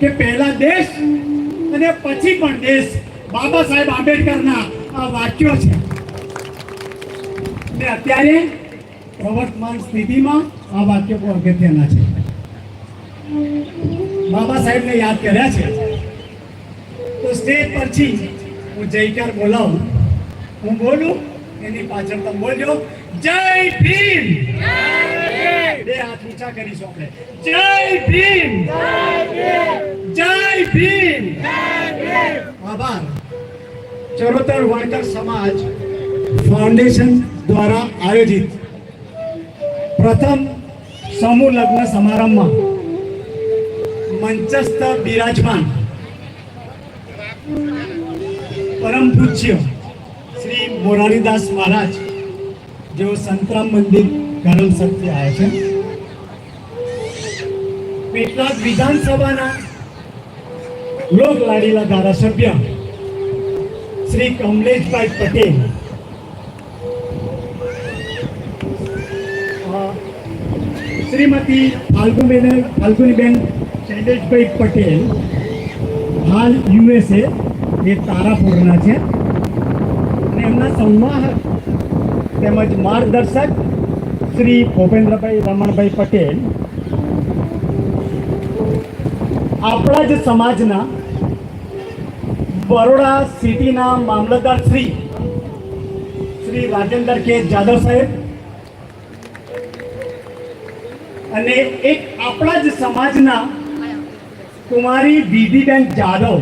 કે પહેલા દેશ અને પછી પણ દેશ. બાબા સાહેબ આંબેડકરના આ વાક્યો છે. ને અત્યારે પ્રવર્તમાન સ્થિતિમાં આ વાક્ય પણ અગત્યના છે. બાબા સાહેબને યાદ કર્યા છે. તો સ્ટેજ પરથી હું જયકાર બોલાવું. હું બોલું, એની પાછળ તમે બોલજો. જય ભીમ! હાથ ઊંચા કરીશું આપણે જય ભીમ! જય ભીમ! આભાર. ચરોતર વણકર સમાજ ફાઉન્ડેશન દ્વારા આયોજિત પ્રથમ સમૂહ લગ્ન સમારંભમાં મંચસ્થ બિરાજમાન પરમ પૂજ્ય શ્રી મોરારીદાસ મહારાજ, જેઓ સંતરામ મંદિર ગરમ શક્તિ આવ્યા છે પેટલાદ વિધાનસભાના લોક લાડીલા ધારાસભ્ય શ્રી કમલેશભાઈ પટેલ. શ્રીમતી ફાલ્ગુબેન ફાલ્ગુનીબેન શૈલેષભાઈ પટેલ હાલ યુએસએ, એ તારાપુરના છે. અને એમના સંવાહક તેમજ માર્ગદર્શક શ્રી ભૂપેન્દ્રભાઈ રમણભાઈ પટેલ આપણા જ સમાજના બરોડા સિટીના મામલતદાર શ્રી શ્રી રાજેન્દ્ર કે જાદવ સાહેબ. અને એક આપણા જ સમાજના કુમારી દીદીબેન જાદવ.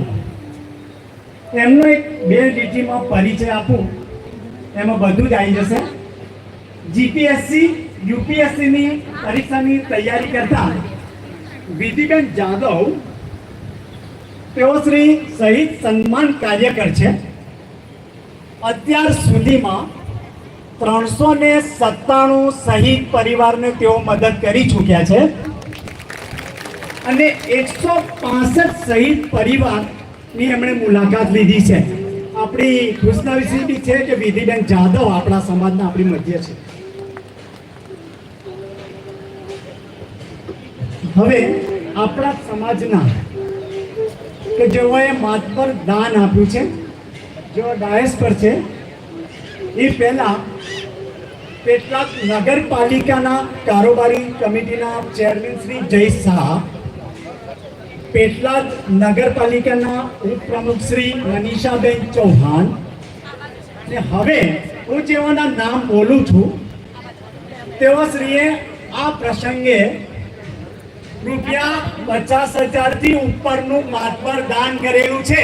એમનો એક બે લીટીમાં પરિચય આપું. એમાં બધું જ આવી જશે. જીપીએસસી, યુપીએસસીની પરીક્ષાની તૈયારી કરતા વિધિબેન જાદવ તેઓ શ્રી શહીદ સન્માન કાર્યકર છે. અત્યાર સુધીમાં ત્રણસો ને સત્તાણું શહીદ પરિવારને તેઓ મદદ કરી ચૂક્યા છે. અને એકસો પાસઠ શહીદ પરિવારની એમણે મુલાકાત લીધી છે. આપણી ખુશનસીબી બી છે કે વિધિબેન જાદવ આપણા સમાજના આપણી મધ્ય છે. હવે આપણા સમાજના કે જેઓએ માથ પર દાન આપ્યું છે જેઓ ડાયસ પર છે, એ પહેલા કેટલાક નગરપાલિકાના કારોબારી કમિટીના ચેરમેન શ્રી જય શાહ, પેટલાદ નગરપાલિકાના ઉપપ્રમુખ શ્રી મનીષાબેન ચૌહાણ, ને હવે હું જેઓના નામ બોલું છું તેઓ શ્રીએ આ પ્રસંગે રૂપિયા પચાસ હજારથી ઉપરનું માતબર દાન કરેલું છે.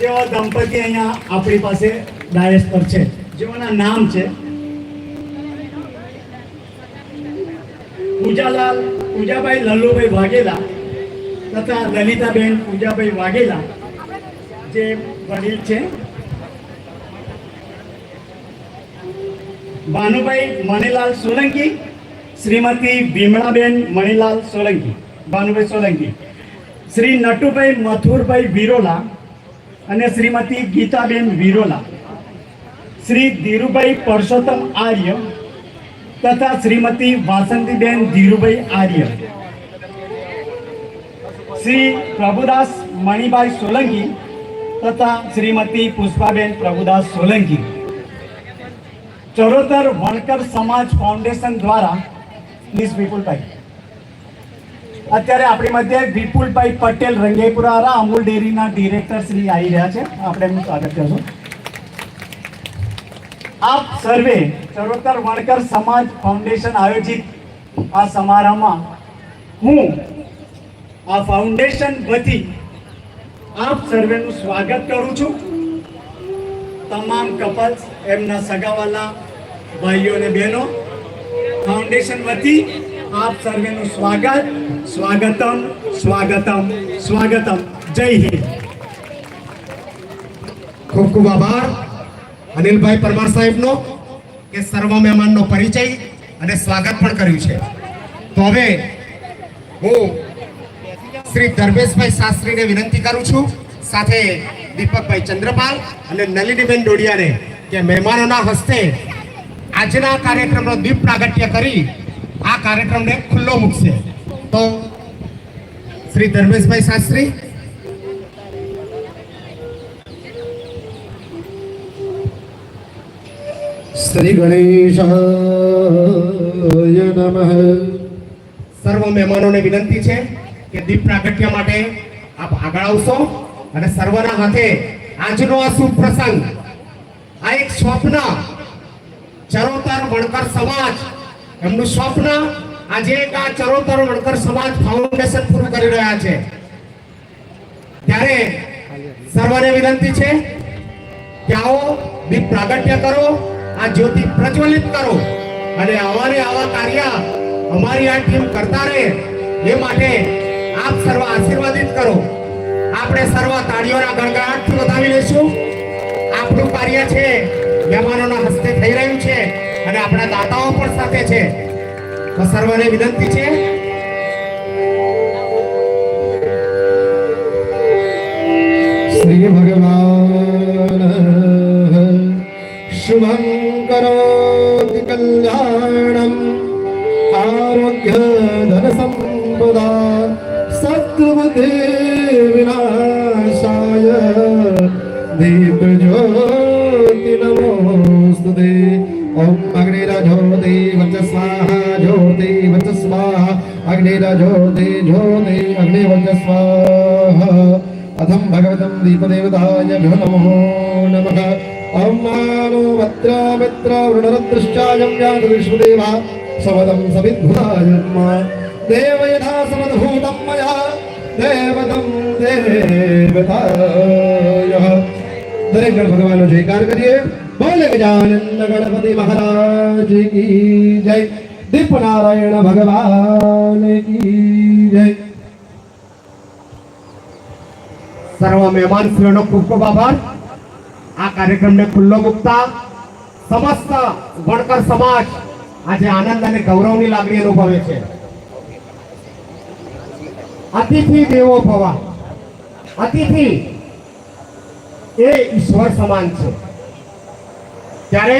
જેવા દંપતી અહીંયા આપણી પાસે ડાયસ પર છે. જેઓના નામ છે. પૂજાલાલ, પૂજાભાઈ લલ્લુભાઈ વાઘેલા તથા લલિતાબેન પૂજાભાઈ વાઘેલા જે વડીલ છે. ભાનુભાઈ મનેલાલ સોલંકી શ્રીમતી ભીમળાબેન મણીલાલ સોલંકી, ભાનુભાઈ સોલંકી, શ્રી નટુભાઈ મથુરભાઈ વિરોલા અને શ્રીમતી ગીતાબેન વિરોલા, શ્રી ધીરુભાઈ પરસોત્તમ આર્ય તથા શ્રીમતી વાસંતીબેન ધીરુભાઈ આર્ય. શ્રી પ્રભુદાસ મણિભાઈ સોલંકી તથા શ્રીમતી પુષ્પાબેન પ્રભુદાસ સોલંકી. ચરોતર વણકર સમાજ ફાઉન્ડેશન દ્વારા પ્લીઝ વિપુલભાઈ અત્યારે આપણી મધ્ય વિપુલભાઈ પટેલ રંગેપુરા અમૂલ ડેરીના ડિરેક્ટર શ્રી આવી રહ્યા છે. આપણે એમનું સ્વાગત કરશું. આપ સર્વે ચરોતર વણકર સમાજ ફાઉન્ડેશન આયોજિત આ સમારંભમાં હું, આ ફાઉન્ડેશન વતી આપ સર્વેનું સ્વાગત કરું છું. તમામ કપલ્સ, એમના સગાવાલા, ભાઈઓ અને બહેનો ફાઉન્ડેશન વતી આપ સર્વેનું સ્વાગત, સ્વાગતમ સ્વાગતમ સ્વાગતમ. જય હિન્દ. ખૂબ ખૂબ આભાર. અનિલભાઈ પરમાર સાહેબનો કે સર્વ મહેમાનનો પરિચય અને સ્વાગત પણ કર્યું છે. તો હવે હું શ્રી ધર્મેશભાઈ શાસ્ત્રીને વિનંતી કરું છું, સાથે દીપકભાઈ ચંદ્રપાલ અને નલિનીબેન ડોડિયાને કે મહેમાનોના હસ્તે આજના કાર્યક્રમનો દીપ પ્રાગટ્ય કરી આ કાર્યક્રમને ખુલ્લો મૂકશે. તો શ્રી ધર્મેશભાઈ શાસ્ત્રી. શ્રી ગણેશ સર્વ મહેમાનોને વિનંતી છે કે દીપ પ્રાગટ્ય માટે આપ આગળ આવશો અને સર્વના હાથે આજનો આ શુભ પ્રસંગ આ એક સ્વપ્ન ચરોતર વણકર સમાજ. એમનું સ્વપ્ન આજે એક આ ચરોતર વણકર સમાજ ફાઉન્ડેશન પૂરું કરી રહ્યા છે. ત્યારે સર્વને વિનંતી છે કે આવો દીપ પ્રાગટ્ય કરો, આ જ્યોતિ પ્રજ્વલિત કરો અને અમારે આવા કાર્ય અમારી આ ટીમ કરતા રહે એ માટે આપ સર્વ આશીર્વાદિત કરો. આપણે સર્વ તાળીઓના ગણગણાટથી વધાવી લઈશું. આપણું કાર્ય છે મહેમાનોના હસ્તે થઈ રહ્યું છે અને આપણા દાતાઓ પણ સાથે છે. તો સર્વને વિનંતી છે. શ્રી ભગવાન, શુભમ કરોતિ કલ્યાણમ, આરોગ્ય ધન સંપદા સત્વદે વિનાશાય વચ સ્વાહા અથમ ભગવતમ દીપદેવતાય ભ્યો નમો નમઃ ઓમ માનો ભદ્ર મિત્ર વૃણરદૃષ્ટાયમ યાત વિષ્ણુદેવા સવદમ સવિદ્ભુતાય દેવ યથા સમદભૂતમ મયા દેવતમ દેવતાય દરેક ગણ ભગવાનનો જયકાર કરીએ બોલ ગજાનંદ ગણપતિ મહારાજ કી જય દીપ નારાયણ ભગવાન સર્વ મહેમાન શ્રીનો ખૂબ ખૂબ આભાર. આ કાર્યક્રમને ખુલ્લો મૂકતા સમસ્ત વણકર સમાજ આજે આનંદ અને ગૌરવની લાગણી અનુભવે છે. અતિથિ દેવો ભવા. અતિથિ એ ઈશ્વર સમાન છે. ત્યારે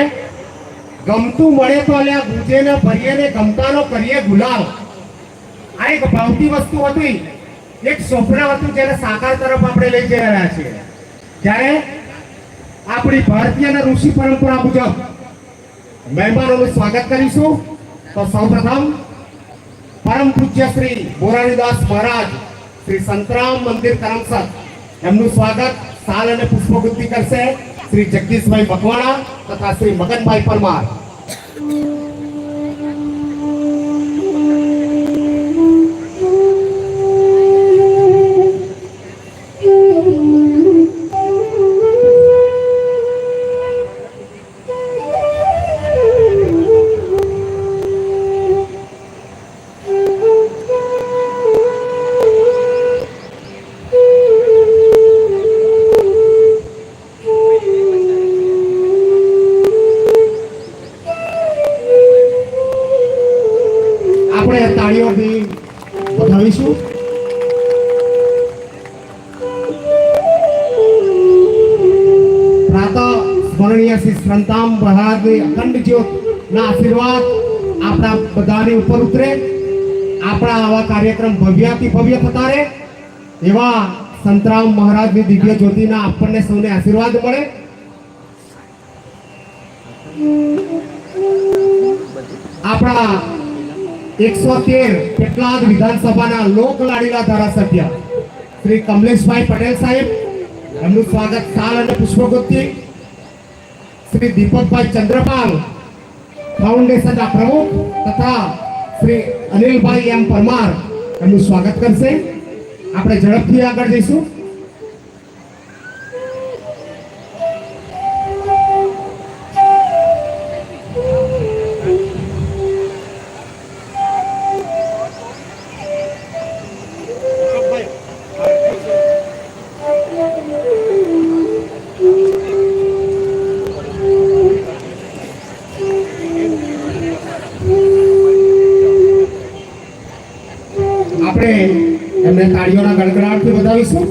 ગમતું મળે તો અલ્યા ગુજે ને ભરીએ ને ગમતાનો કરીએ ગુલામ આ એક ભાવતી વસ્તુ હતી. એક સ્વપ્ન હતું જેને સાકાર તરફ આપણે લઈ જઈ રહ્યા છીએ. જ્યારે આપણી ભારતીય અને ઋષિ પરંપરા મુજબ મહેમાનોનું સ્વાગત કરીશું, તો સૌપ્રથમ પરમ પૂજ્ય શ્રી મોરારીદાસ મહારાજ શ્રી સંતરામ મંદિર કરમસદ એમનું સ્વાગત, સાલ અને પુષ્પગુત્તિ કરશે. શ્રી જગદીશભાઈ મકવાણા તથા શ્રી મગનભાઈ પરમાર. સંતામ મહારાજની અખંડ જ્યોતના આશીર્વાદ આપણા બધાની ઉપર ઉતરે આપણા આવા કાર્યક્રમ ભવ્યાથી ભવ્ય થતા રહે એવા સંતરામ મહારાજની દિવ્ય જ્યોતિના આપણને સૌને આશીર્વાદ મળે આપણા એકસો તેર પેટલાદ વિધાનસભાના લોકલાડીલા ધારાસભ્ય શ્રી કમલેશભાઈ પટેલ સાહેબ એમનું સ્વાગત સાલ અને પુષ્પગુત્તિ શ્રી દીપકભાઈ ચંદ્રપાલ ફાઉન્ડેશનના પ્રમુખ તથા શ્રી અનિલભાઈ એમ પરમાર એમનું સ્વાગત કરશે આપણે ઝડપથી આગળ જઈશું. એમને તાળીઓના ગડગડાટથી બતાવીશું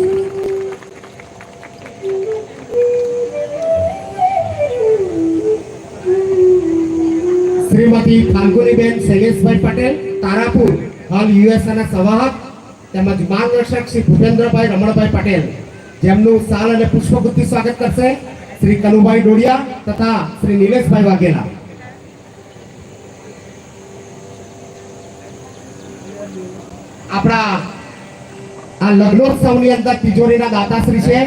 શ્રીમતી ફાલ્ગુનીબેન શૈલેષભાઈ પટેલ, તારાપુર, હાલ યુએસએના સવાહક, તેમજ માર્ગદર્શક શ્રી ભૂપેન્દ્રભાઈ રમણભાઈ પટેલ, જેમનું સાલ અને પુષ્પગુથથી સ્વાગત કરશે શ્રી કનુભાઈ ડોડિયા તથા શ્રી નિલેશભાઈ વાઘેલા. આપણા આ લગ્નોત્સવની અંદર તિજોરીના દાતાશ્રી છે.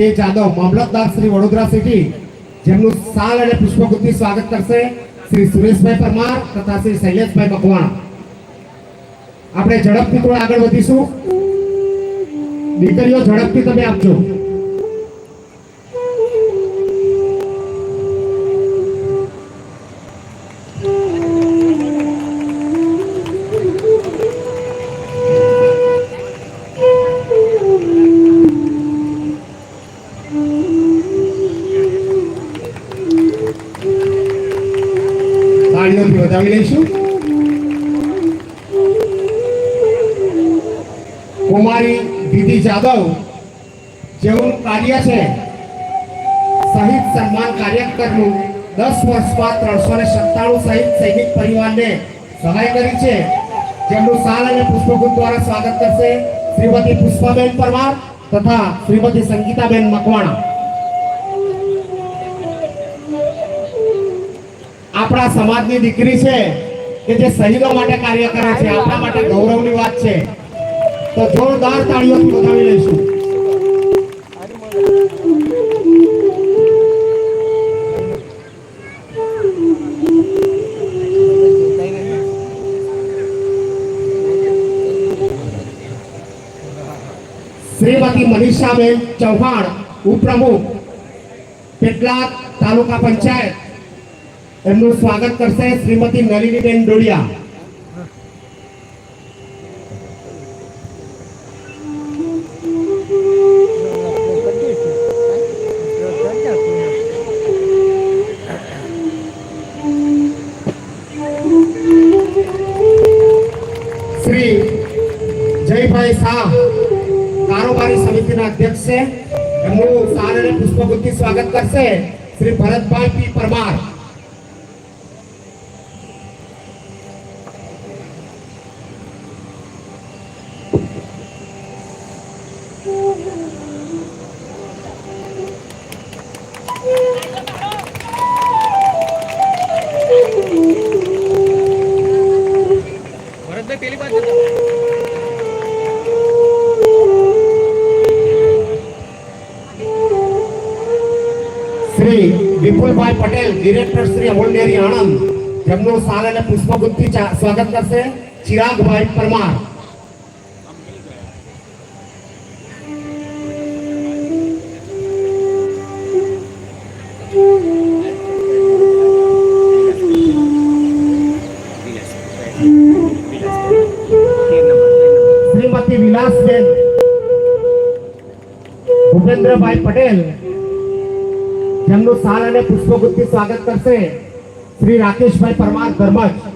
કે જાદવ મામલતદાર શ્રી વડોદરા સિટી, જેમનું સાલ અને પુષ્પગુથથી સ્વાગત કરશે શ્રી સુરેશભાઈ પરમાર તથા શ્રી શૈલેષભાઈ મકવાણા. આપણે ઝડપથી થોડા આગળ વધીશું. દીકરીઓ, ઝડપથી તમે આપજો. કુમારી દીદી જાદવ જેવું કાર્ય છે શહીદ સન્માન કાર્યક્રમનું દસ વર્ષમાં ત્રણસો ને સત્તાણું સહિત સૈનિક પરિવારને સહાય કરી છે. જેમનું સાલ અને પુષ્પગુપ્ત દ્વારા સ્વાગત કરશે શ્રીમતી પુષ્પાબેન પરમાર તથા શ્રીમતી સંગીતાબેન મકવાણા. આપણા સમાજની દીકરી છે કે જે શહીદો માટે કાર્ય કરે છે, આપણા માટે ગૌરવની વાત છે. તો જોરદાર તાળીઓથી વધાવી લઈશું. શ્રીમતી મનીષાબેન ચૌહાણ, ઉપપ્રમુખ, પેટલાદ તાલુકા પંચાયત. એમનું સ્વાગત કરશે શ્રીમતી નલિનીબેન ડોડિયા. જયભાઈ શાહ. કારોબારી સમિતિના અધ્યક્ષ છે એમનું સાર અને પુષ્પગુથી સ્વાગત કરશે શ્રી ભરતભાઈ પી પરમાર. ભરતભાઈ પેલી બાજુ વિપુલભાઈ પટેલ ડિરેક્ટર શ્રી અમૂલ ડેરી આણંદ જેમનું સાલ અને પુષ્પગુચ્છથી ચા- સ્વાગત કરશે ચિરાગભાઈ પરમાર શ્રીમતી વિલાસબેન ભૂપેન્દ્રભાઈ પટેલ જેમનું સાલ અને પુષ્પગુચ્છથી સ્વાગત કરશે. શ્રી રાકેશભાઈ પરમાર ધર્મજ.